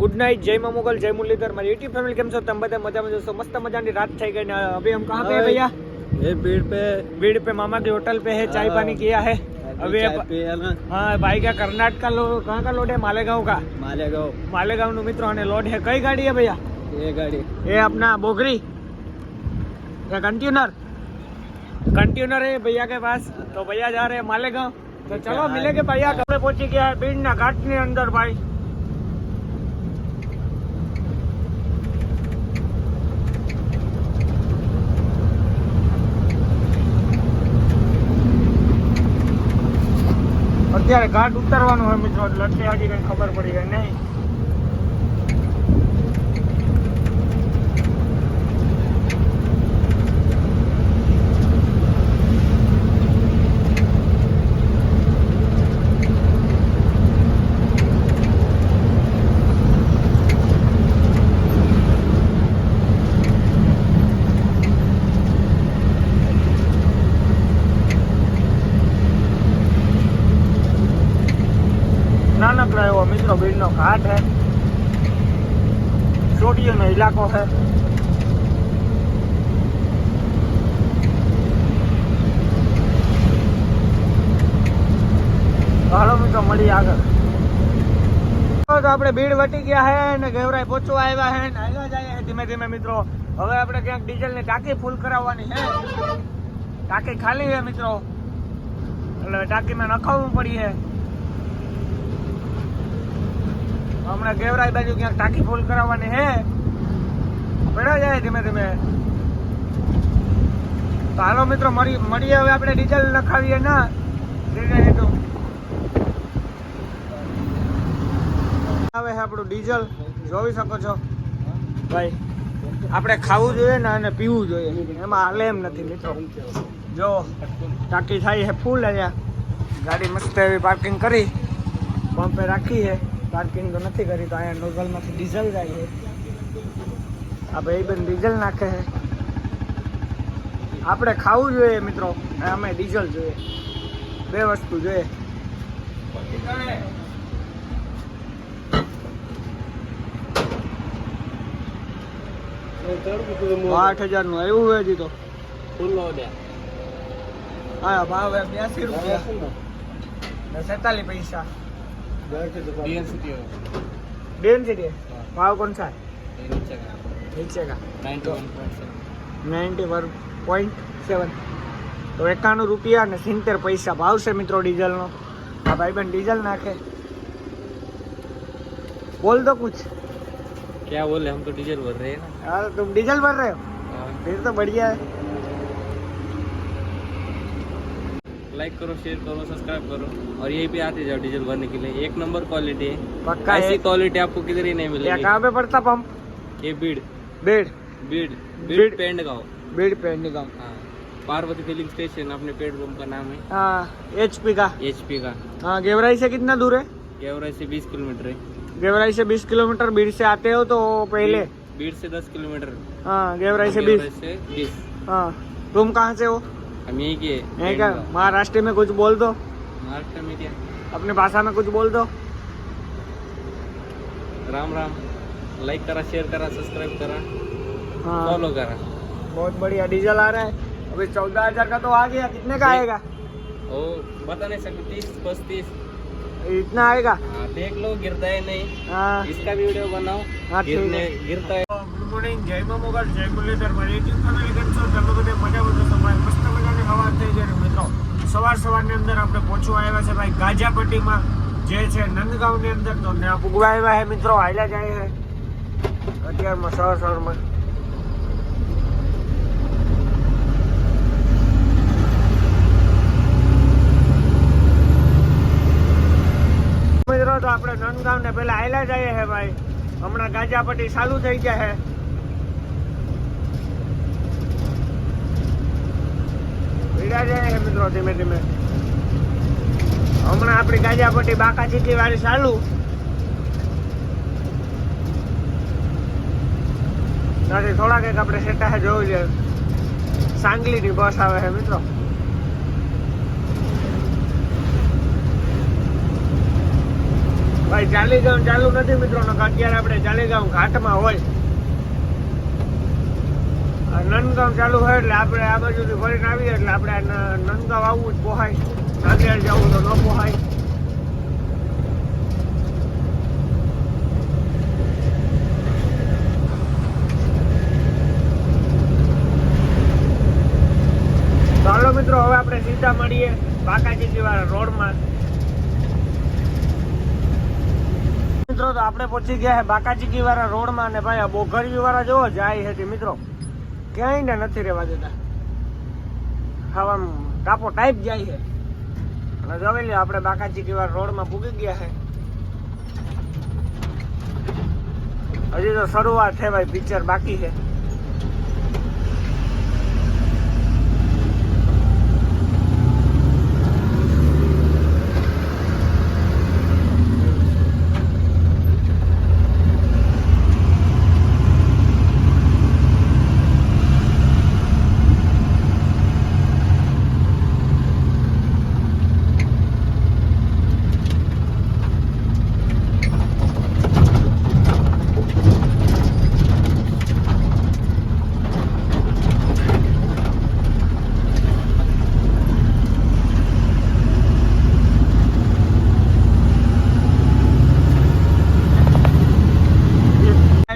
Good night જય માં મોગલ જય મુરલીધર મારી યુટ્યુબ ફેમિલી કેમ છો તમે બધા મજામાં જશો મસ્ત મજાની રાત થઈ ગઈ ને अभी हम कहाँ पे हैं भैया ये भीड़ पे भीड़ पे मामा की होटल पे है चाय पानी किया है अभी चाय पिया ना हाँ भाई का कर्नाटक का लो कहाँ का लोड है मालेगांव का मालेगांव मालेगांव નું મિત્રો અને લોડ है કઈ ગાડી है भैया ये गाड़ी ये अपना बोगरी या कंटेनर कंटेनर है भैया के पास तो भैया जा रहे हैं मालेगांव तो चलो मिलेंगे भैया कब पहुंची गया है बीड़ ना घाट ની અંદર भाई અત્યારે ઘાટ ઉતરવાનું હોય મિત્રો એટલે હજી કઈ ખબર પડી ગઈ નહીં નાનકડો એવો ઘાટ હે. ચોટીઓનો ઇલાકો છે તો હાલો મિત્રો, મળીએ આગળ. તો આપણે ભીડ વટી ગયા હે ને ગેવરાય પહોંચવા આવ્યા હે ને આવ્યા જાય હે ધીમે ધીમે મિત્રો. હવે આપણે ક્યાંક ડીઝલની ટાંકી ફૂલ કરાવવાની છે ટાંકી ખાલી હે મિત્રો. એટલે ટાંકીમાં નખાવવું પડી છે હમણાં ગેવરાઈ બાજુ ક્યાંક ટાંકી ફૂલ કરાવવાની હે. પડ્યા જાય ધીમે ધીમે. તો હાલો મિત્રો, મળી, મળીએ હવે આપણે ડીઝલ નખાવીએ ના. આવે છે આપણું ડીઝલ. જોઈ શકો છો. ભાઈ, આપણે ખાવું જોઈએ ને અને પીવું જોઈએ. એમાં હાલે એમ નથી મિત્રો. જો, ટાંકી થાય છે ફૂલ અહીંયા. ગાડી મસ્ત એવી પાર્કિંગ કરી. પંપે રાખી છે. પાર્કિંગ તો નથી કરી તો અહીંયા નોઝલમાંથી ડીઝલ જાય છે. આ ભાઈ બેન ડીઝલ નાખે છે. આપણે ખાવું જોઈએ મિત્રો અમે ડીઝલ જોઈએ. બે વસ્તુ જોઈએ. આઠ હજારનું આવ્યું હોય હજી તો. હા ભાવ બ્યાસી રૂપિયા. સૈતાલીસ પૈસા. डेंसिटी भाव कौन सा है नीचे का નાઇન્ટી વન પોઈન્ટ સેવન તો એકાણું રૂપિયા અને સિત્તેર પૈસા ભાવ છે મિત્રો ડીઝલનો આ ભાઈબંધ ડીઝલ નાખે બોલ દો कुछ क्या बोले हम तो डीजल भर रहे हैं ना यार तुम डीजल भर रहे हो फिर तो बढ़िया है लाइक करो शेयर करो सब्सक्राइब करो और यहीं पे आते जाओ डीजल भरने के लिए। एक नंबर क्वालिटी है। पक्का ऐसी क्वालिटी आपको किधर ही नहीं मिलेगी। कहाँ पे पड़ता पंप ये बीड़। बीड़। बीड़। बीड़ पेंड गाँव बेड पे निगम हाँ। पार्वती फिलिंग स्टेशन अपने पेट्रोल पंप का नाम है। हाँ एच पी का। एच पी का। हाँ गेवराई से कितना दूर है? गेवरा से बीस किलोमीटर है। गेवराई से बीस किलोमीटर बीड़ से आते हो तो पहले? बीड़ से दस किलोमीटर। हाँ गेवराई से गेवराई बीस से बीस। हाँ तुम कहाँ से हो? हम यही के क्या महाराष्ट्र में कुछ बोल दो। महाराष्ट्र में क्या? अपने भाषा में कुछ बोल दो। राम राम। लाइक करा शेयर करा सब्सक्राइब करा। हाँ। फॉलो करा। बहुत बढ़िया। डीजल आ रहा है। अभी चौदह हज़ार का तो आ गया। कितने का आएगा? ओ बता नहीं सकते। तीस पच्चीस। इतना आएगा? आ, देख लो गिरता है नहीं। आ, इसका भी वीडियो बनाओ। हाँ गिरने गिरता है। गुड मॉर्निंग जय मोमोगल जय मुरलीधर। मराठी मज़ा बदल છો હવા થઈ જાય મિત્રો, સવાર સવારની અંદર આપણે પહોંચવા આવ્યા છે ભાઈ ગાજાપટ્ટીમાં જે છે નંદગાંવની અંદર. તો ત્યાં પૂગવા આવ્યા છે મિત્રો, હાલ્યા જાય છે અત્યારમાં સવાર સવારમાં. મિત્રો, તો આપણે નંદગાંવ ને પેલા આયલા જઈએ છે ભાઈ. હમણાં ગાજાપટ્ટી ચાલુ થઈ ગયા છે હમણાં આપણી ગાજાપટ્ટી બાકા ચીટી વાળી ચાલુ. ત્યાંથી થોડાક એક આપણે સેટા જોવું છે. સાંગલીની બસ આવે છે, મિત્રો. ભાઈ ચાલી ગામ ચાલુ નથી, મિત્રો. અત્યારે આપણે ચાલી ગામ ઘાટમાં હોય. નંદગામ ચાલુ હોય એટલે આપણે આ બાજુથી ફરીને આવીએ એટલે આપણે આ નંદગામ આવવું જ પોહાય. નાંદેડ જવું તો ન પોહાય. ચાલો મિત્રો, હવે આપણે સીધા મળીએ બાકાજી વાળા રોડમાં. મિત્રો, તો આપણે પહોંચી ગયા બાકાચીકી વાળા રોડમાં અને ભાઈ આ બોઘરવી વાળા જોવો, જાય છે મિત્રો. ક્યાંય નથી રહેવા દેતા. ખાવાનું કાપો ટાઈપ જાય છે. અને જોઈ લે આપણે બાકાચીકી વાળા રોડમાં ભૂગી ગયા છે. હજી તો શરૂઆત છે ભાઈ પિક્ચર બાકી છે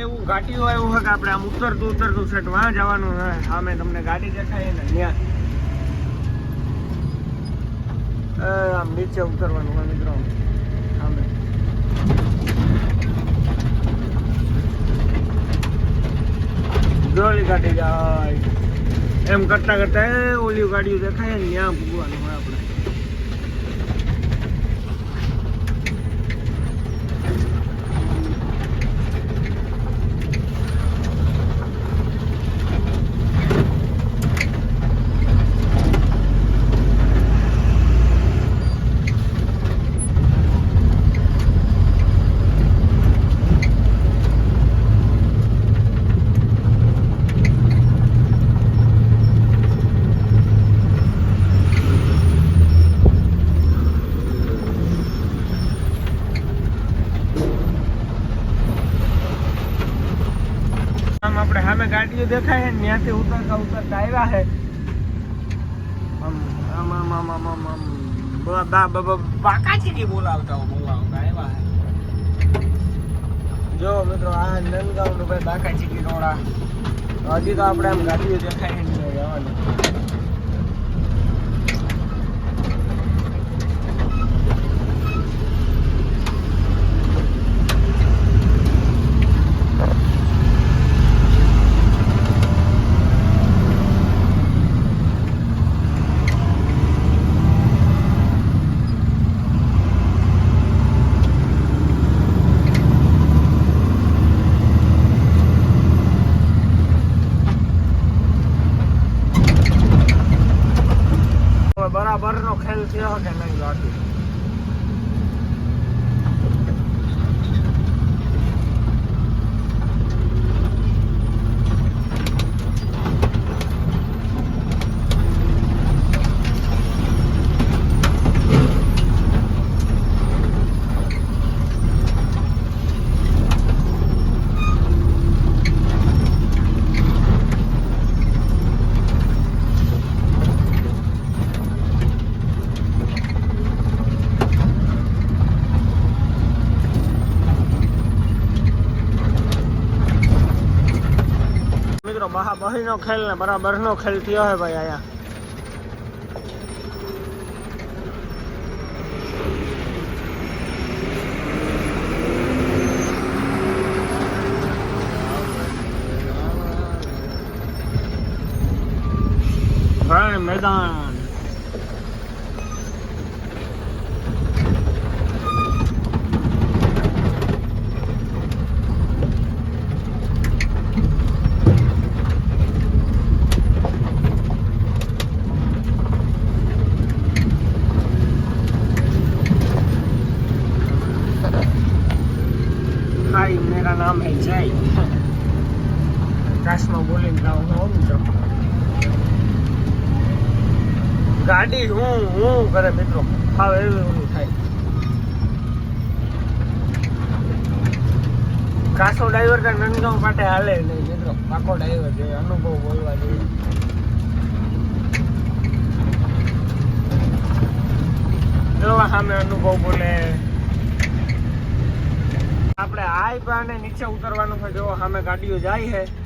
એવું ઘાટીઓ એવું છે કે આપણે આમ ઉતરતું ઉતરતું છે વાં જવાનું છે સામે તમને ગાડી દેખાય ને ત્યાં આમ નીચે ઉતરવાનું હોય મિત્રો. સામે જોલી ગાડી જાય. એમ કરતા કરતા ઓલી ગાડીઓ દેખાય ને ત્યાં ભૂગવાનું, હોય આપણે આમ આપણે સામે ગાડીઓ દેખાય છે ત્યાંથી ઉતરતા ઉતરતા આવ્યા છે. આમ આમ આમ આમ આમ આમ આમ બા બા બા બા બાકાચીકી બોલાવતા બોલાવતા આવ્યા છે. જો મિત્રો, આ નંદગાંવનું ભાઈ બાકાચીકી રોડા. હજી તો આપણે આમ ગાડીઓ દેખાય જવાનું. હવે બરાબર નો ખેલ થયો કે નહીં બાકી મિત્રો નો ખેલ ને બરાબર નો ખેલ થયો હે ભાઈ આયા. મેદાન. કાશમાં બોલીને ગાઉં હું મિત્રો ગાડી હું હું કરે મિત્રો. હાવ એવું એવું થાય. કાસો ડ્રાઈવર તો નંદગાંવ માટે હાલે નહીં મિત્રો. પાકો ડ્રાઈવર છે, અનુભવ બોલવા જોઈએ જોવા સામે અનુભવ બોલે. આપણે હાઈ પાને નીચે ઉતરવાનું છે, જો સામે ગાડીઓ જાય છે.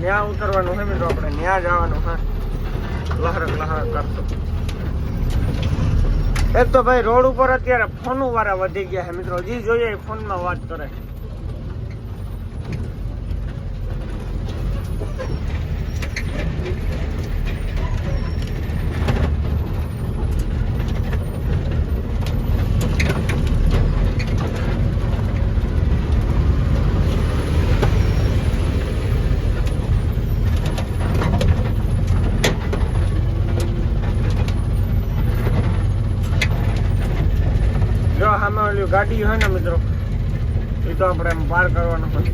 ત્યાં ઉતરવાનું છે મિત્રો, આપણે ત્યાં જવાનું છે લહરક લહરક કરતો. એક તો ભાઈ રોડ ઉપર અત્યારે ફોન વાળા વધી ગયા છે મિત્રો, જે જોઈએ ફોનમાં વાત કરે જો સામે ઓલી ગાડી હોય ને મિત્રો, એ તો આપણે એમ પાર કરવાનું હોય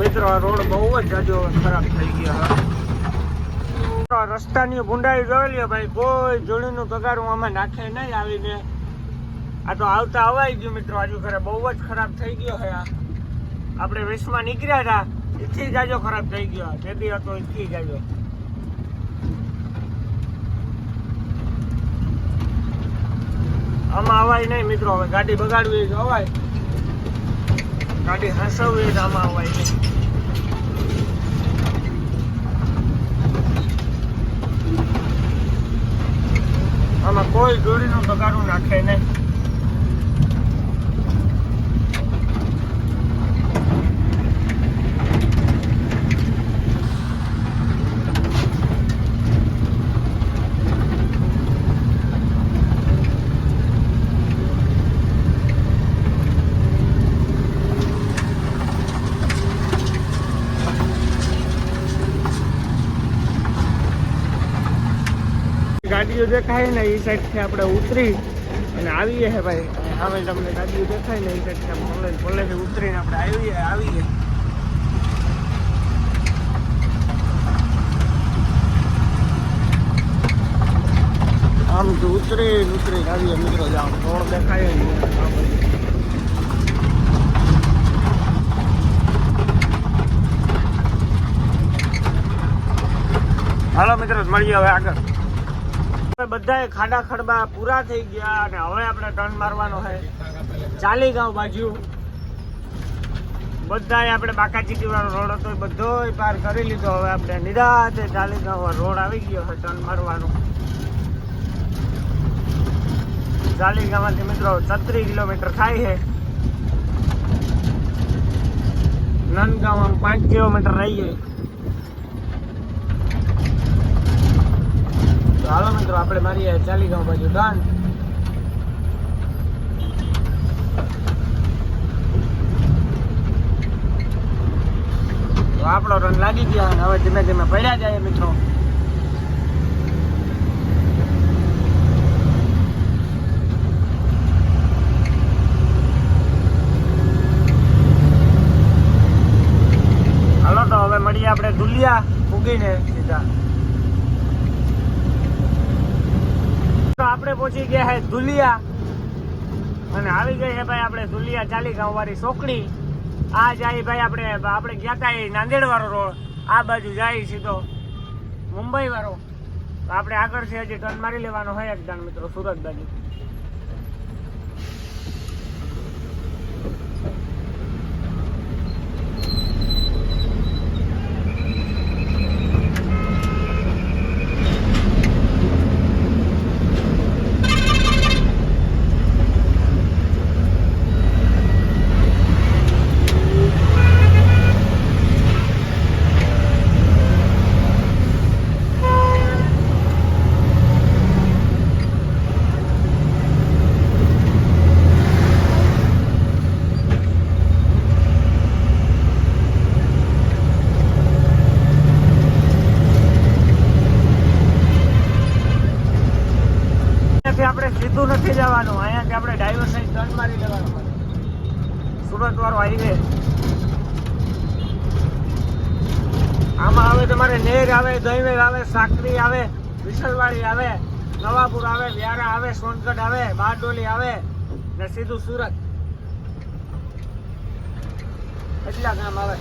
મિત્રો, આ રોડ બહુ જ જાજો ખરાબ થઈ ગયો રસ્તાની ભૂંડાઈ ગયેલી ભાઈ, કોઈ જોડીનું તગારું આમાં નાખે નહીં આવીને. આ તો આવતા અવાઈ ગયું મિત્રો, આજુ ખરે બહુ જ ખરાબ થઈ ગયો હે આપણે વેસમાં નીકળ્યા હતા એથી જાજો ખરાબ થઈ ગયો. જેથી હતો એથી જાજો. આમાં અવાય નહીં મિત્રો, હવે ગાડી બગાડવી તો અવાય. ગાડી હસવવી તો આમાં અવાય નહીં. આમાં કોઈ જોડીનું બગાડું નાખે નહીં. ગાડીઓ દેખાય ને એ સાઈડથી આપણે ઉતરી અને આવીએ હે ભાઈ. હવે તમને ગાડીઓ દેખાય ને એ સાઈડથી આમ કોલેજ કોલેજથી ઉતરીને આપણે આવીએ આવીએ. આમ તો ઉતરી ઉતરી આવીએ, મિત્રો. જાઓ રોડ દેખાય ને હાલો, મિત્રો, મળીએ હવે આગળ. હવે ખાડા ખડબા પૂરા થઈ ગયા અને હવે આપણે ટર્ન મારવાનો છે ચાલી ગાંવ બાજુ. બધા આપણે બાકાચીકી વાળો રોડ હતો બધો પાર કરી લીધો. હવે આપણે નિરાતે ચાલી ગાંવ રોડ આવી ગયો છે ટર્ન મારવાનો. ચાલી ગામમાંથી મિત્રો છત્રીસ કિલોમીટર થાય છે નંદગાંવ પાંચ કિલોમીટર રહી જાય તો હાલો મિત્રો, આપણે મારીએ ચાલી ગાંવ બાજુ ડન તો આપણો રન લાગી ગયા અને હવે ધીમે ધીમે પડ્યા જાય મિત્રો. હાલો તો હવે મળીએ આપણે દુલિયા ઉગીને સીધા. તો આપણે પહોંચી ગયા છે ધુલિયા. અને આવી ગઈ છે ભાઈ આપણે ધુલિયા ચાલી વાળી સોકડી. આ જાય ભાઈ આપણે આપણે ગયા હતા એ નાંદેડ વાળો રોડ. આ બાજુ જાય સીધો મુંબઈ વાળો તો આપણે છે હજી ટર્ન મારી લેવાનો હોય એક એકદમ મિત્રો સુરત બાજુ અહીંયાથી આપણે સીધું નથી જવાનું. અહીંયાથી આપણે ડ્રાઈવર સાઈડ ટર્ન મારી લેવાનું સુરત વાળો હાઈવે આમાં આવે તમારે નેર આવે, દહીવેર આવે, સાકરી આવે વિસલવાડી આવે, નવાપુર આવે, વ્યારા આવે, સોનગઢ આવે, બારડોલી આવે ને સીધું સુરત. એટલા ગામ આવે.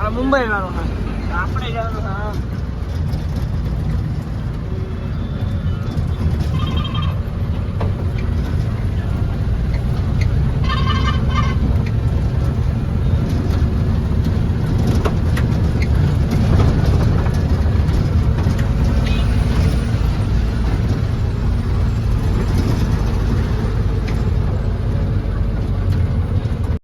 આ મુંબઈ વાળો આપણે જવાનું, હા.